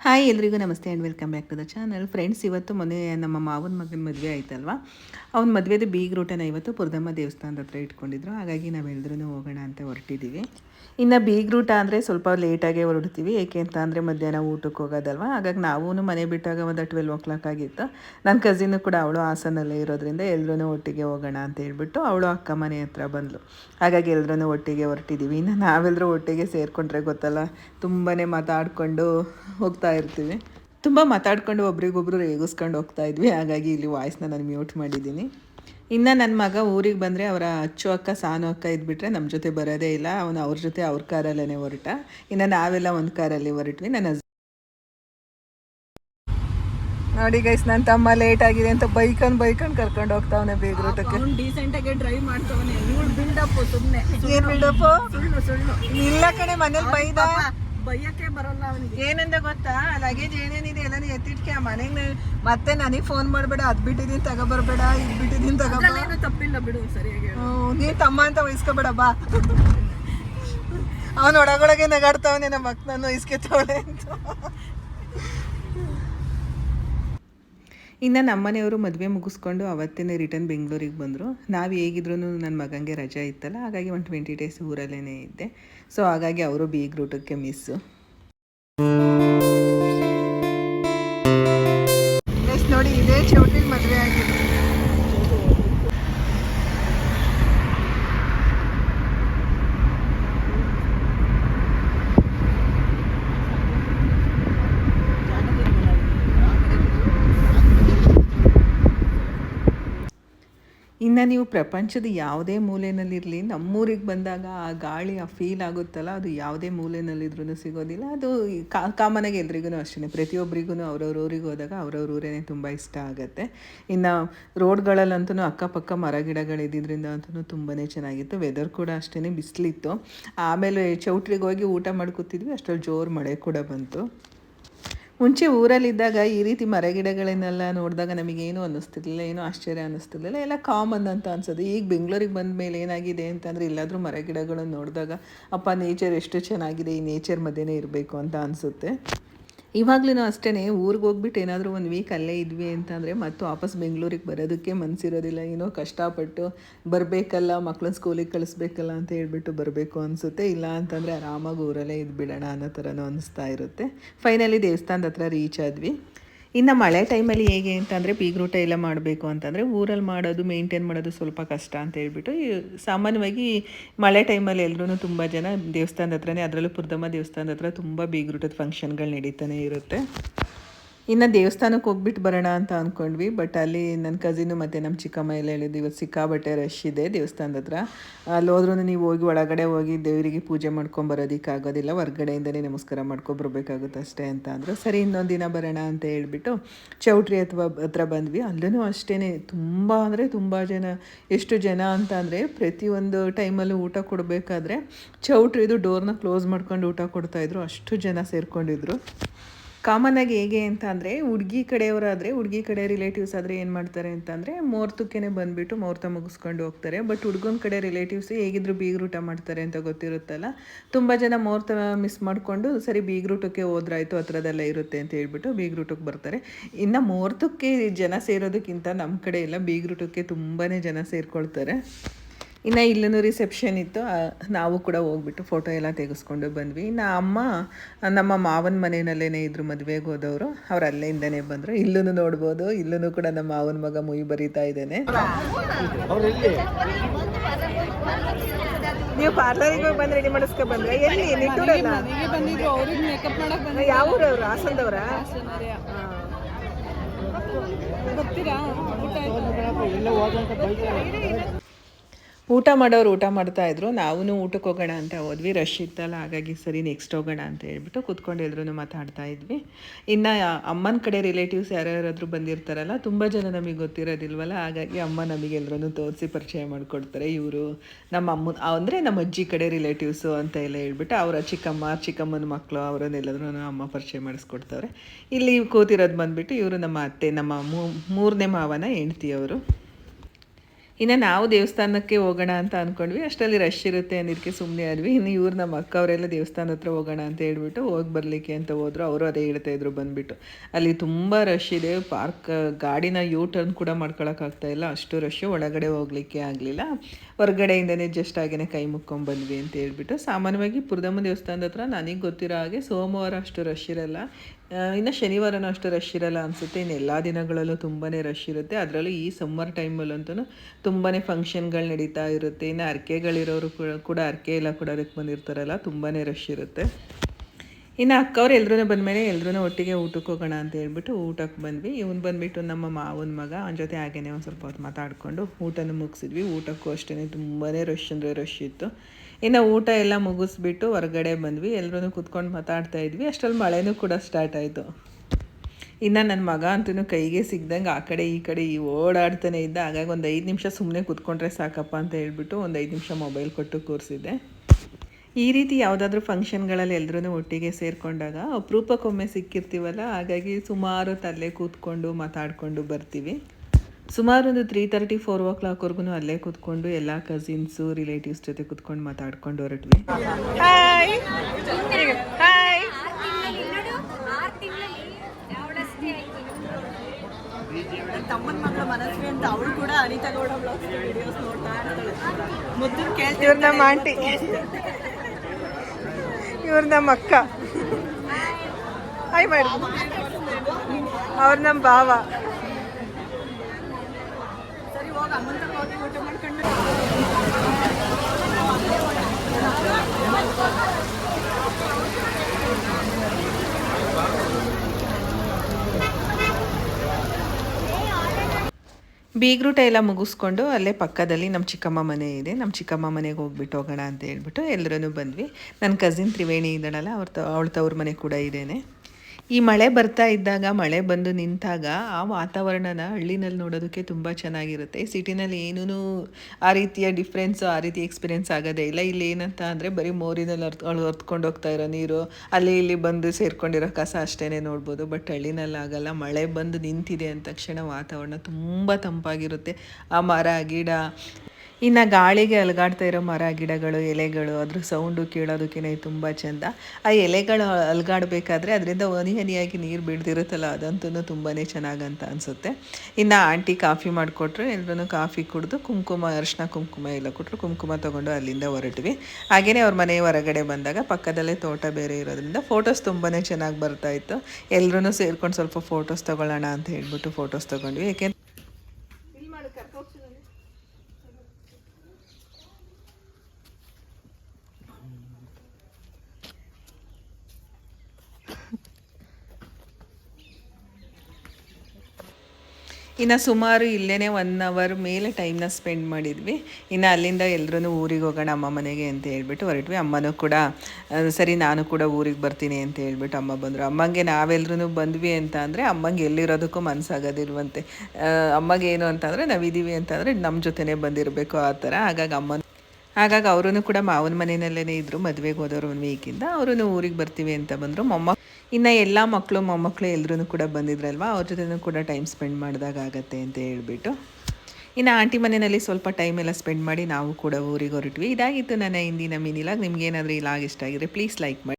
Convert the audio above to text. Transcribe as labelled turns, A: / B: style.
A: Hi ಎಲ್ರಿಗೂ ನಮಸ್ತೆ and welcome back to the channel friends ಇವತ್ತು ಮೊನ್ನೆ ನಮ್ಮ ಮಾವನ ಮಗನ ಮದುವೆ ಆಯ್ತಲ್ವಾ? ಅವ್ನ ಮದುವೆದು ಬೀಗ್ ರೂಟನ್ನು ಇವತ್ತು ಪುರದಮ್ಮ ದೇವಸ್ಥಾನದ ಹತ್ರ ಇಟ್ಕೊಂಡಿದ್ರು. ಹಾಗಾಗಿ ನಾವು ನಾವೆಲ್ಲರೂ ಹೋಗೋಣ ಅಂತ ಹೊರಟಿದ್ದೀವಿ ಇನ್ನು ಬೀಗ್ ರೂಟ ಅಂದರೆ ಸ್ವಲ್ಪ ಲೇಟಾಗೇ ಹೊರಡ್ತೀವಿ. ಏಕೆ ಅಂತ ಅಂದರೆ ಮಧ್ಯಾಹ್ನ ಊಟಕ್ಕೆ ಹೋಗೋದಲ್ವ? ಹಾಗಾಗಿ ನಾವೂ ಮನೆ ಬಿಟ್ಟಾಗ ಒಂದು ಟ್ವೆಲ್ವ್ ಓ ಕ್ಲಾಕ್ ಆಗಿತ್ತು. ನನ್ನ ಕಸಿನೂ ಕೂಡ ಅವಳು ಹಾಸನಲ್ಲೇ ಇರೋದ್ರಿಂದ ಎಲ್ಲರೂ ಒಟ್ಟಿಗೆ ಹೋಗೋಣ ಅಂತ ಹೇಳ್ಬಿಟ್ಟು ಅವಳು ಅಕ್ಕ ಮನೆ ಹತ್ರ ಬಂದಳು ಹಾಗಾಗಿ ಎಲ್ಲರೂ ಒಟ್ಟಿಗೆ ಹೊರಟಿದ್ದೀವಿ ಇನ್ನು ನಾವೆಲ್ಲರೂ ಒಟ್ಟಿಗೆ ಸೇರಿಕೊಂಡ್ರೆ ಗೊತ್ತಲ್ಲ ತುಂಬಾ ಮಾತಾಡಿಕೊಂಡು ಹೋಗ್ತಾ ಇರ್ತೀವಿ. ತುಂಬ ಮಾತಾಡ್ಕೊಂಡು ಒಬ್ರಿಗೊಬ್ರು ರೇಗಿಸ್ಕೊಂಡು ಹೋಗ್ತಾ ಇದ್ವಿ. ಹಾಗಾಗಿ ಇಲ್ಲಿ ವಾಯ್ಸ್ನ ನಾನು ಮ್ಯೂಟ್ ಮಾಡಿದ್ದೀನಿ. ಇನ್ನು ನನ್ನ ಮಗ ಊರಿಗೆ ಬಂದರೆ ಅವರ ಅಚ್ಚು ಅಕ್ಕ ಸಾನು ಅಕ್ಕ ಇದ್ಬಿಟ್ರೆ ನಮ್ಮ ಜೊತೆ ಬರೋದೇ ಇಲ್ಲ. ಅವನು ಅವ್ರ ಜೊತೆ ಅವ್ರ ಕಾರಲ್ಲೇ ಹೊರಟ. ಇನ್ನು ನಾವೆಲ್ಲ ಒಂದು ಕಾರಲ್ಲಿ ಹೊರಟ್ವಿ. ನನ್ನ ನೋಡಿ ಗೈಸ್ ನನ್ನ ತಮ್ಮ ಲೇಟ್ ಆಗಿದೆ ಅಂತ ಬೈಕನ್ ಬೈಕನ್ ಕರ್ಕೊಂಡು ಹೋಗ್ತಾವನೆ ಬೇಗ ರೂಟಕ್ಕೆ.
B: ಅವ್ನು ಡೀಸೆಂಟ್ ಆಗಿ ಡ್ರೈವ್ ಮಾಡ್ತಾವನೆ. ಬಿಲ್ಡಪ್ ಸುಮ್ನೆ.
A: ಏನು ಇಲ್ಲ ಕಣೆ ಮನೇಲಿ ಬೈದ?
B: ಬೈಯಕ್ಕೆ ಬರಲ್ಲ ಅವನಿಗೆ.
A: ಏನಂದ ಗೊತ್ತಾ? ಲಗೇಜ್ ಏನೇನಿದೆ ಎಲ್ಲಾನು ಎತ್ತಿಟ್ಕೆ ಮನೆಗೆ ಮತ್ತೆ ನನಗೆ ಫೋನ್ ಮಾಡಬೇಡ ಅದ್ ಬಿಟ್ಟಿದ್ದೀನಿ ತಗೋಬರ್ಬೇಡ ಇದ್ ಬಿಟ್ಟಿದ್ದೀನಿ ತಗೊಬ
B: ಏನು ತಪ್ಪಿಲ್ಲ ಬಿಡು ಸರಿಯಾಗಿ.
A: ನೀ ತಮ್ಮ ಅಂತ ವಹಿಸ್ಕೋಬೇಡ ಬಾ. ಅವನ್ ಒಳಗೊಳಗೆ ನಗಾಡ್ತಾವನೆ ನಮ್ಮ ಅಕ್ಕನನ್ನು ಇಸ್ಕೆತ್ತವಳೆ ಅಂತ. ಇನ್ನು ನಮ್ಮನೆಯವರು ಮದುವೆ ಮುಗಿಸ್ಕೊಂಡು ಅವತ್ತೇ ರಿಟರ್ನ್ ಬೆಂಗಳೂರಿಗೆ ಬಂದರು. ನಾವು ಹೇಗಿದ್ರು ನನ್ನ ಮಗನಿಗೆ ರಜೆ ಇತ್ತಲ್ಲ, ಹಾಗಾಗಿ ಒಂದು ಟ್ವೆಂಟಿ ಡೇಸ್ ಊರಲ್ಲೇ ಇದ್ದೆ. ಸೊ ಹಾಗಾಗಿ ಅವರು ಬೀಗ್ ರೂಟಕ್ಕೆ ಮಿಸ್ಸು ನೋಡಿ ಇದೇ ಚೌಟ್ರಿಗೆ ಮದುವೆ ಆಗಿದೆ ಇನ್ನು ನೀವು ಪ್ರಪಂಚದ ಯಾವುದೇ ಮೂಲೆಯಲ್ಲಿರಲಿ ನಮ್ಮೂರಿಗೆ ಬಂದಾಗ ಆ ಗಾಳಿ, ಆ ಫೀಲ್ ಆಗುತ್ತಲ್ಲ, ಅದು ಯಾವುದೇ ಮೂಲೆಯಲ್ಲಿದ್ರೂ ಸಿಗೋದಿಲ್ಲ. ಅದು ಕಾಮನಾಗಿ ಎಲ್ರಿಗೂ ಅಷ್ಟೇ ಪ್ರತಿಯೊಬ್ಬರಿಗೂ ಅವ್ರವ್ರ ಊರಿಗೆ ಹೋದಾಗ ಅವ್ರವ್ರ ಊರೇ ತುಂಬ ಇಷ್ಟ ಆಗುತ್ತೆ. ಇನ್ನು ರೋಡ್ಗಳಲ್ಲಂತೂ ಅಕ್ಕಪಕ್ಕ ಮರ ಗಿಡಗಳಿದ್ದರಿಂದ ಅಂತೂ ತುಂಬಾ ಚೆನ್ನಾಗಿತ್ತು. ವೆದರ್ ಕೂಡ ಅಷ್ಟೇ ಬಿಸಿಲಿತ್ತು. ಆಮೇಲೆ ಚೌಟ್ರಿಗೆ ಹೋಗಿ ಊಟ ಮಾಡ್ಕೋತಿದ್ವಿ. ಅಷ್ಟರಲ್ಲಿ ಜೋರು ಮಳೆ ಕೂಡ ಬಂತು. ಮುಂಚೆ ಊರಲ್ಲಿದ್ದಾಗ ಈ ರೀತಿ ಮರಗಿಡಗಳನ್ನೆಲ್ಲ ನೋಡಿದಾಗ ನಮಗೇನು ಅನ್ನಿಸ್ತಿರ್ಲಿಲ್ಲ, ಏನು ಆಶ್ಚರ್ಯ ಅನ್ನಿಸ್ತಿರ್ಲಿಲ್ಲ. ಎಲ್ಲ ಕಾಮನ್ ಅಂತ ಅನ್ಸೋದು. ಈಗ ಬೆಂಗಳೂರಿಗೆ ಬಂದ ಮೇಲೆ ಏನಾಗಿದೆ ಅಂತಂದರೆ ಎಲ್ಲಾದರೂ ಮರಗಿಡಗಳನ್ನು ನೋಡಿದಾಗ, ಅಪ್ಪ ನೇಚರ್ ಎಷ್ಟು ಚೆನ್ನಾಗಿದೆ, ಈ ನೇಚರ್ ಮಧ್ಯೆನೇ ಇರಬೇಕು ಅಂತ ಅನಿಸುತ್ತೆ. ಇವಾಗ್ಲೂ ಅಷ್ಟೇ ಊರಿಗೆ ಹೋಗ್ಬಿಟ್ಟು ಏನಾದರೂ ಒಂದು ವೀಕ್ ಅಲ್ಲೇ ಇದ್ವಿ ಅಂತಂದರೆ ಮತ್ತು ವಾಪಸ್ ಬೆಂಗಳೂರಿಗೆ ಬರೋದಕ್ಕೆ ಮನಸ್ಸಿರೋದಿಲ್ಲ ಏನೋ ಕಷ್ಟಪಟ್ಟು ಬರಬೇಕಲ್ಲ ಮಕ್ಕಳನ್ನ ಸ್ಕೂಲಿಗೆ ಕಳಿಸ್ಬೇಕಲ್ಲ ಅಂತ ಹೇಳ್ಬಿಟ್ಟು ಬರಬೇಕು ಅನಿಸುತ್ತೆ. ಇಲ್ಲ ಅಂತಂದರೆ ಆರಾಮಾಗಿ ಊರಲ್ಲೇ ಇದ್ಬಿಡೋಣ ಅನ್ನೋ ಥರನೂ ಅನಿಸ್ತಾ ಇರುತ್ತೆ. ಫೈನಲಿ ದೇವಸ್ಥಾನದ ಹತ್ರ ರೀಚ್ ಆದ್ವಿ. ಇನ್ನು ಮಳೆ ಟೈಮಲ್ಲಿ ಹೇಗೆ ಅಂತಂದರೆ ಪೀಗ್ರೂಟ ಎಲ್ಲ ಮಾಡಬೇಕು ಅಂತಂದರೆ ಊರಲ್ಲಿ ಮಾಡೋದು ಮೇಂಟೈನ್ ಮಾಡೋದು ಸ್ವಲ್ಪ ಕಷ್ಟ ಅಂತ ಹೇಳ್ಬಿಟ್ಟು ಸಾಮಾನ್ಯವಾಗಿ ಮಳೆ ಟೈಮಲ್ಲಿ ಎಲ್ಲರೂ ತುಂಬ ಜನ ದೇವಸ್ಥಾನದ ಹತ್ರನೇ, ಅದರಲ್ಲೂ ಪುರ್ದಮ್ಮ ದೇವಸ್ಥಾನದ ಹತ್ರ ತುಂಬ ಬೀಗ್ರೂಟದ ಫಂಕ್ಷನ್ಗಳು ನಡೀತಾನೆ ಇರುತ್ತೆ. ಇನ್ನು ದೇವಸ್ಥಾನಕ್ಕೆ ಹೋಗ್ಬಿಟ್ಟು ಬರೋಣ ಅಂತ ಅಂದ್ಕೊಂಡ್ವಿ ಬಟ್ ಅಲ್ಲಿ ನನ್ನ ಕಸಿನು ಮತ್ತು ನಮ್ಮ ಚಿಕ್ಕಮ್ಮ ಎಲ್ಲ ಹೇಳಿದ್ದು ಇವತ್ತು ಸಿಕ್ಕಾಬಟ್ಟೆ ರಶ್ ಇದೆ ದೇವಸ್ಥಾನದ ಹತ್ರ. ಅಲ್ಲಿ ಹೋದ್ರೂ ನೀವು ಹೋಗಿ ಒಳಗಡೆ ಹೋಗಿ ದೇವರಿಗೆ ಪೂಜೆ ಮಾಡ್ಕೊಂಬರೋದಕ್ಕಾಗೋದಿಲ್ಲ ಹೊರ್ಗಡೆಯಿಂದಲೇ ನಮಸ್ಕಾರ ಮಾಡ್ಕೊಬರ್ಬೇಕಾಗುತ್ತೆ ಅಷ್ಟೇ ಅಂತ ಅಂದರು. ಸರಿ, ಇನ್ನೊಂದು ದಿನ ಬರೋಣ ಅಂತ ಹೇಳಿಬಿಟ್ಟು ಚೌಟ್ರಿ ಅಥವಾ ಹತ್ರ ಬಂದ್ವಿ. ಅಲ್ಲೂ ಅಷ್ಟೇ ತುಂಬ ಅಂದರೆ ತುಂಬ ಜನ, ಎಷ್ಟು ಜನ ಅಂತ ಅಂದರೆ ಪ್ರತಿಯೊಂದು ಟೈಮಲ್ಲೂ ಊಟ ಕೊಡಬೇಕಾದ್ರೆ ಚೌಟ್ರಿದು ಡೋರ್ನ ಕ್ಲೋಸ್ ಮಾಡ್ಕೊಂಡು ಊಟ ಕೊಡ್ತಾಯಿದ್ರು ಅಷ್ಟು ಜನ ಸೇರಿಕೊಂಡಿದ್ರು. ಕಾಮನ್ನಾಗಿ ಹೇಗೆ ಅಂತ ಅಂದರೆ, ಹುಡುಗಿ ಕಡೆಯವರಾದರೆ, ಹುಡುಗಿ ಕಡೆ ರಿಲೇಟಿವ್ಸ್ ಆದರೆ ಏನು ಮಾಡ್ತಾರೆ ಅಂತಂದರೆ ಮುಹೂರ್ತಕ್ಕೇ ಬಂದುಬಿಟ್ಟು ಮುಹೂರ್ತ ಮುಗಿಸ್ಕೊಂಡು ಹೋಗ್ತಾರೆ. ಬಟ್ ಹುಡುಗನ ಕಡೆ ರಿಲೇಟಿವ್ಸ್ ಹೇಗಿದ್ರು ಬೀಗ್ರೂಟ ಮಾಡ್ತಾರೆ ಅಂತ ಗೊತ್ತಿರುತ್ತಲ್ಲ. ತುಂಬ ಜನ ಮುಹೂರ್ತ ಮಿಸ್ ಮಾಡಿಕೊಂಡು, ಸರಿ ಬೀಗ್ರೂಟಕ್ಕೆ ಹೋದ್ರಾಯ್ತು, ಹತ್ರದೆಲ್ಲ ಇರುತ್ತೆ ಅಂತ ಹೇಳ್ಬಿಟ್ಟು ಬೀಗ್ರೂಟಕ್ಕೆ ಬರ್ತಾರೆ. ಇನ್ನು ಮುಹೂರ್ತಕ್ಕೆ ಜನ ಸೇರೋದಕ್ಕಿಂತ ನಮ್ಮ ಕಡೆ ಎಲ್ಲ ಬೀಗ್ರೂಟಕ್ಕೆ ತುಂಬಾ ಜನ ಸೇರ್ಕೊಳ್ತಾರೆ. ಇನ್ನು ಇಲ್ಲೂ ರಿಸೆಪ್ಷನ್ ಇತ್ತು. ನಾವು ಕೂಡ ಹೋಗ್ಬಿಟ್ಟು ಫೋಟೋ ಎಲ್ಲ ತೆಗೆಸ್ಕೊಂಡು ಬಂದ್ವಿ. ಇನ್ನು ಅಮ್ಮ ನಮ್ಮ ಮಾವನ ಮನೆಯಲ್ಲೇ ಇದ್ರು ಮದುವೆಗೆ ಹೋದವರು. ಅವ್ರು ಅಲ್ಲಿಂದನೇ ಬಂದರು. ಇಲ್ಲೂ ನೋಡ್ಬೋದು. ಇಲ್ಲೂ ಕೂಡ ನಮ್ಮ ಮಾವನ ಮಗ ಮುಯಿ ಬರೀತಾ ಇದ್ದಾನೆ. ನೀವು ಪಾರ್ಲರಿಗೆ ಹೋಗಿ ಬಂದು ರೆಡಿ ಮಾಡಿಸ್ಕೊ ಬಂದ್ರೆ ಎಲ್ಲಿ? ನಿಟ್ಟೂರಲ್ಲ?
B: ಬಂದಿದ್ರು. ಅವ್ರಿಗೆ ಮೇಕಪ್ ಮಾಡಕ್
A: ಯಾವ ಊರವ್ರು? ಹಾಸನದವ್ರ
B: ಬರ್ತೀರಾ
A: ಊಟ ಮಾಡೋರು ಊಟ ಮಾಡ್ತಾ ಇದ್ರು. ನಾವು ಊಟಕ್ಕೆ ಹೋಗೋಣ ಅಂತ ಹೋದ್ವಿ. ರಶ್ ಇತ್ತಲ್ಲ, ಹಾಗಾಗಿ ಸರಿ ನೆಕ್ಸ್ಟ್ ಹೋಗೋಣ ಅಂತ ಹೇಳ್ಬಿಟ್ಟು ಕೂತ್ಕೊಂಡು ಎಲ್ರೂ ಮಾತಾಡ್ತಾ ಇದ್ವಿ. ಇನ್ನು ಅಮ್ಮನ ಕಡೆ ರಿಲೇಟಿವ್ಸ್ ಯಾರ್ಯಾರಾದ್ರೂ ಬಂದಿರ್ತಾರಲ್ಲ, ತುಂಬ ಜನ ನಮಗೆ ಗೊತ್ತಿರೋದಿಲ್ವಲ್ಲ, ಹಾಗಾಗಿ ಅಮ್ಮ ನಮಗೆಲ್ಲರೂ ತೋರಿಸಿ ಪರಿಚಯ ಮಾಡಿಕೊಡ್ತಾರೆ. ಇವರು ನಮ್ಮ ಅಮ್ಮ, ಅಂದರೆ ನಮ್ಮ ಅಜ್ಜಿ ಕಡೆ ರಿಲೇಟಿವ್ಸು ಅಂತ ಎಲ್ಲ ಹೇಳ್ಬಿಟ್ಟು ಅವರ ಚಿಕ್ಕಮ್ಮ, ಚಿಕ್ಕಮ್ಮನ ಮಕ್ಕಳು ಅವರನ್ನೆಲ್ಲರೂ ಅಮ್ಮ ಪರಿಚಯ ಮಾಡಿಸ್ಕೊಡ್ತಾರೆ ಇಲ್ಲಿ ಕೂತಿರೋದು ಬಂದುಬಿಟ್ಟು ಇವರು ನಮ್ಮ ಅತ್ತೆ, ನಮ್ಮ ಮೂರನೇ ಮಾವನ ಹೆಂಡ್ತಿ ಅವರು ಇನ್ನು ನಾವು ದೇವಸ್ಥಾನಕ್ಕೆ ಹೋಗೋಣ ಅಂತ ಅಂದ್ಕೊಂಡ್ವಿ ಅಷ್ಟರಲ್ಲಿ ರಶ್ ಇರುತ್ತೆ ಅನ್ನೋದಕ್ಕೆ ಸುಮ್ಮನೆ ಆದ್ವಿ. ಇನ್ನು ಇವ್ರು ನಮ್ಮ ಅಕ್ಕ ಅವರೆಲ್ಲ ದೇವಸ್ಥಾನ ಹತ್ರ ಹೋಗೋಣ ಅಂತ ಹೇಳ್ಬಿಟ್ಟು ಹೋಗಿ ಬರಲಿಕ್ಕೆ ಅಂತ ಹೋದರು. ಅವರು ಅದೇ ಹೇಳ್ತಾ ಇದ್ರು ಬಂದ್ಬಿಟ್ಟು. ಅಲ್ಲಿ ತುಂಬ ರಶ್ ಇದೆ. ಪಾರ್ಕ್, ಗಾಡಿನ ಯೂ ಟರ್ನ್ ಕೂಡ ಮಾಡ್ಕೊಳಕ್ಕಾಗ್ತಾ ಇಲ್ಲ. ಅಷ್ಟು ರಶ್ ಒಳಗಡೆ ಹೋಗ್ಲಿಕ್ಕೆ ಆಗಲಿಲ್ಲ. ಹೊರಗಡೆಯಿಂದನೇ ಜಸ್ಟ್ ಹಾಗೇನೆ ಕೈ ಮುಕ್ಕೊಂಡ್ ಬಂದ್ವಿ ಅಂತ ಹೇಳ್ಬಿಟ್ಟು. ಸಾಮಾನ್ಯವಾಗಿ ಪುರದಮ್ಮ ದೇವಸ್ಥಾನದ ಹತ್ರ ನನಗೆ ಗೊತ್ತಿರೋ ಹಾಗೆ ಸೋಮವಾರ ಅಷ್ಟು ರಶ್ ಇರಲ್ಲ. ಇನ್ನು ಶನಿವಾರನೂ ಅಷ್ಟು ರಶ್ ಇರಲ್ಲ ಅನಿಸುತ್ತೆ. ಇನ್ನು ಎಲ್ಲ ದಿನಗಳಲ್ಲೂ ತುಂಬಾ ರಶ್ ಇರುತ್ತೆ. ಅದರಲ್ಲೂ ಈ ಸಮ್ಮರ್ ಟೈಮಲ್ಲಂತೂ ತುಂಬಾ ಫಂಕ್ಷನ್ಗಳು ನಡೀತಾ ಇರುತ್ತೆ. ಇನ್ನು ಅರ್ಕೆಗಳಿರೋರು ಕೂಡ ಕೂಡ ಅರ್ಕೆ ಎಲ್ಲ ಕೊಡೋದಕ್ಕೆ ಬಂದಿರ್ತಾರಲ್ಲ ತುಂಬಾ ರಶ್ ಇರುತ್ತೆ. ಇನ್ನು ಅಕ್ಕವ್ರು ಎಲ್ಲರೂ ಬಂದಮೇಲೆ ಎಲ್ರೂ ಒಟ್ಟಿಗೆ ಊಟಕ್ಕೆ ಹೋಗೋಣ ಅಂತ ಹೇಳ್ಬಿಟ್ಟು ಊಟಕ್ಕೆ ಬಂದ್ವಿ. ಇವ್ನು ಬಂದ್ಬಿಟ್ಟು ನಮ್ಮ ಮಾವನ ಮಗ, ಅವನ ಜೊತೆ ಹಾಗೇನೆ ಒಂದು ಸ್ವಲ್ಪ ಹೊತ್ತು ಮಾತಾಡಿಕೊಂಡು ಊಟನ ಮುಗಿಸಿದ್ವಿ. ಊಟಕ್ಕೂ ಅಷ್ಟೇ ತುಂಬಾ ರಶ್ ಅಂದರೆ ರಶ್ ಇತ್ತು. ಇನ್ನು ಊಟ ಎಲ್ಲ ಮುಗಿಸ್ಬಿಟ್ಟು ಹೊರಗಡೆ ಬಂದ್ವಿ. ಎಲ್ಲರೂ ಕೂತ್ಕೊಂಡು ಮಾತಾಡ್ತಾ ಇದ್ವಿ. ಅಷ್ಟರಲ್ಲಿ ಮಳೆನೂ ಕೂಡ ಸ್ಟಾರ್ಟ್ ಆಯಿತು. ಇನ್ನು ನನ್ನ ಮಗ ಅಂತೂ ಕೈಗೆ ಸಿಗ್ದಂಗೆ ಆ ಕಡೆ ಈ ಕಡೆ ಈ ಓಡಾಡ್ತಾನೆ ಇದ್ದ. ಹಾಗಾಗಿ ಒಂದು ಐದು ನಿಮಿಷ ಸುಮ್ಮನೆ ಕೂತ್ಕೊಂಡ್ರೆ ಸಾಕಪ್ಪ ಅಂತ ಹೇಳ್ಬಿಟ್ಟು ಒಂದು ಐದು ನಿಮಿಷ ಮೊಬೈಲ್ ಕೊಟ್ಟು ಕೂರಿಸಿದ್ದೆ. ಈ ರೀತಿ ಯಾವುದಾದ್ರೂ ಫಂಕ್ಷನ್ಗಳಲ್ಲಿ ಎಲ್ಲರೂ ಒಟ್ಟಿಗೆ ಸೇರಿಕೊಂಡಾಗ ಅಪರೂಪಕ್ಕೊಮ್ಮೆ ಸಿಕ್ಕಿರ್ತೀವಲ್ಲ? ಹಾಗಾಗಿ ಸುಮಾರು ತಲೆ ಕೂತ್ಕೊಂಡು ಮಾತಾಡಿಕೊಂಡು ಬರ್ತೀವಿ. ಸುಮಾರು ಒಂದು ತ್ರೀ ತರ್ಟಿ ಫೋರ್ ಓ ಕ್ಲಾಕ್ವರೆಗೂ ಅಲ್ಲೇ ಕೂತ್ಕೊಂಡು ಎಲ್ಲ ಕಸಿನ್ಸು ರಿಲೇಟಿವ್ಸ್ ಜೊತೆ ಕೂತ್ಕೊಂಡು ಮಾತಾಡ್ಕೊಂಡು ಹೊರಟ್ವಿ. ಹಾಯ್ ಹಾಯ್
B: ತಮ್ಮನ ಮಗಳ ಮನಸ್ವಿ ಅಂತ ಅವಳು ಕೂಡ ಅನಿತಾ ಗೌಡ ಬ್ಲಾಗ್ಸ್ ವಿಡಿಯೋಸ್ ನೋಡ್ತಾ ಇರ್ತಾಳೆ ಮುದ್ದು ಕೇಳ್ತೀವಿ
A: ಇವ್ರು ನಮ್ಮ ಆಂಟಿ. ಇವ್ರು ನಮ್ಮ ಅಕ್ಕ. ಹಾಯ್ ಮಾಡಿ ಅವ್ರು ನಮ್ಮ ಭಾವ
B: ಸರಿ ಹೋಗಿ ಅಮ್ಮನ ತಗ ಹೋಗಿ ಊಟ ಮಾಡ್ಕೊಂಡು
A: ಬೀಗ್ರೂಟ ಎಲ್ಲ ಮುಗಿಸ್ಕೊಂಡು ಅಲ್ಲೇ ಪಕ್ಕದಲ್ಲಿ ನಮ್ಮ ಚಿಕ್ಕಮ್ಮ ಮನೆ ಇದೆ. ನಮ್ಮ ಚಿಕ್ಕಮ್ಮ ಮನೆಗೆ ಹೋಗ್ಬಿಟ್ಟು ಹೋಗೋಣ ಅಂತ ಹೇಳ್ಬಿಟ್ಟು ಎಲ್ಲರೂ ಬಂದ್ವಿ. ನನ್ನ ಕಸಿನ್ ತ್ರಿವೇಣಿ ಇದ್ದಾಳಲ್ಲ ಅವ್ರ ಅವಳ ತವ್ರ ಮನೆ ಕೂಡ ಇದ್ದೇನೆ ಈ ಮಳೆ ಬರ್ತಾ ಇದ್ದಾಗ, ಮಳೆ ಬಂದು ನಿಂತಾಗ ಆ ವಾತಾವರಣನ ಹಳ್ಳಿನಲ್ಲಿ ನೋಡೋದಕ್ಕೆ ತುಂಬ ಚೆನ್ನಾಗಿರುತ್ತೆ. ಸಿಟಿನಲ್ಲಿ ಏನೂ ಆ ರೀತಿಯ ಡಿಫ್ರೆನ್ಸು ಆ ರೀತಿ ಎಕ್ಸ್ಪೀರಿಯೆನ್ಸ್ ಆಗೋದೇ ಇಲ್ಲ. ಇಲ್ಲಿ ಏನಂತ ಅಂದರೆ ಬರೀ ಮೋರಿನಲ್ಲಿ ಅರ್ತ್ ಹೊರ್ತ್ಕೊಂಡು ಹೋಗ್ತಾ ಇರೋ ನೀರು, ಅಲ್ಲಿ ಇಲ್ಲಿ ಬಂದು ಸೇರ್ಕೊಂಡಿರೋ ಕಸ ಅಷ್ಟೇ ನೋಡ್ಬೋದು. ಬಟ್ ಹಳ್ಳಿನಲ್ಲಿ ಆಗಲ್ಲ. ಮಳೆ ಬಂದು ನಿಂತಿದೆ ಅಂದ ತಕ್ಷಣ ವಾತಾವರಣ ತುಂಬ ತಂಪಾಗಿರುತ್ತೆ. ಆ ಮರ, ಗಿಡ ಇನ್ನು ಗಾಳಿಗೆ ಅಲಗಾಡ್ತಾ ಇರೋ ಮರ, ಗಿಡಗಳು, ಎಲೆಗಳು, ಅದ್ರ ಸೌಂಡು ಕೇಳೋದಕ್ಕೇ ತುಂಬ ಚೆಂದ. ಆ ಎಲೆಗಳು ಅಲಗಾಡಬೇಕಾದ್ರೆ ಅದರಿಂದ ಹನಿ ಹನಿಯಾಗಿ ನೀರು ಬಿಡ್ದಿರುತ್ತಲ್ಲ ಅದಂತೂ ತುಂಬಾ ಚೆನ್ನಾಗಂತ ಅನಿಸುತ್ತೆ. ಇನ್ನು ಆಂಟಿ ಕಾಫಿ ಮಾಡಿಕೊಟ್ರು ಎಲ್ಲರೂ ಕಾಫಿ ಕುಡಿದು ಕುಂಕುಮ, ಅರಿಶಿನ ಕುಂಕುಮ ಎಲ್ಲ ಕೊಟ್ಟರು ಕುಂಕುಮ ತೊಗೊಂಡು ಅಲ್ಲಿಂದ ಹೊರಟ್ವಿ. ಹಾಗೆಯೇ ಅವ್ರ ಮನೆ ಹೊರಗಡೆ ಬಂದಾಗ ಪಕ್ಕದಲ್ಲೇ ತೋಟ ಬೇರೆ ಇರೋದ್ರಿಂದ ಫೋಟೋಸ್ ತುಂಬಾ ಚೆನ್ನಾಗಿ ಬರ್ತಾಯಿತ್ತು ಎಲ್ಲರೂ ಸೇರ್ಕೊಂಡು ಸ್ವಲ್ಪ ಫೋಟೋಸ್ ತೊಗೊಳ್ಳೋಣ ಅಂತ ಹೇಳ್ಬಿಟ್ಟು ಫೋಟೋಸ್ ತೊಗೊಂಡ್ವಿ. ಏಕೆ ಇನ್ನು ಸುಮಾರು ಇಲ್ಲೇ ಒನ್ ಅವರ್ ಮೇಲೆ ಟೈಮ್ನ ಸ್ಪೆಂಡ್ ಮಾಡಿದ್ವಿ. ಇನ್ನು ಅಲ್ಲಿಂದ ಎಲ್ಲರೂ ಊರಿಗೆ ಹೋಗೋಣ ಅಮ್ಮ ಮನೆಗೆ ಅಂತ ಹೇಳ್ಬಿಟ್ಟು ಹೊರಟ್ವಿ. ಅಮ್ಮನೂ ಕೂಡ ಸರಿ ನಾನು ಕೂಡ ಊರಿಗೆ ಬರ್ತೀನಿ ಅಂತ ಹೇಳ್ಬಿಟ್ಟು ಅಮ್ಮ ಬಂದರು. ಅಮ್ಮಂಗೆ ನಾವೆಲ್ಲರೂ ಬಂದ್ವಿ ಅಂತ ಅಂದರೆ ಅಮ್ಮಂಗೆ ಎಲ್ಲಿರೋದಕ್ಕೂ ಮನಸ್ಸಾಗೋದಿಲ್ವಂತೆ ಅಮ್ಮಗೆ ಏನು ಅಂತಂದರೆ ನಾವಿದ್ದೀವಿ ಅಂತಂದರೆ ನಮ್ಮ ಜೊತೆನೇ ಬಂದಿರಬೇಕು ಆ ಥರ. ಹಾಗಾಗಿ ಅಮ್ಮ ಹಾಗಾಗಿ ಅವರೂ ಕೂಡ ಮಾವನ ಮನೆಯಲ್ಲೇ ಇದ್ದರು ಮದುವೆಗೆ ಹೋದವರು ಒಂದು ವೀಕಿಂದ ಅವರೂ ಊರಿಗೆ ಬರ್ತೀವಿ ಅಂತ ಬಂದರು. ಮೊಮ್ಮ, ಇನ್ನು ಎಲ್ಲ ಮಕ್ಕಳು ಮೊಮ್ಮಕ್ಕಳು ಎಲ್ಲರೂ ಕೂಡ ಬಂದಿದ್ರಲ್ವ? ಅವ್ರ ಜೊತೆನೂ ಕೂಡ ಟೈಮ್ ಸ್ಪೆಂಡ್ ಮಾಡಿದಾಗ ಆಗತ್ತೆ ಅಂತ ಹೇಳ್ಬಿಟ್ಟು. ಇನ್ನು ಆಂಟಿ ಮನೆಯಲ್ಲಿ ಸ್ವಲ್ಪ ಟೈಮ್ ಎಲ್ಲ ಸ್ಪೆಂಡ್ ಮಾಡಿ ನಾವು ಕೂಡ ಊರಿಗೆ ಹೊರಟ್ವಿ. ಇದಾಗಿತ್ತು ನನ್ನ ಇಂದಿನ ಮಿನಿಲಾಗ್ ನಿಮ್ಗೆ ಏನಾದರೂ ಇಲಾಗ ಇಷ್ಟ ಆಗಿದ್ರೆ ಪ್ಲೀಸ್ ಲೈಕ್ ಮಾಡಿ.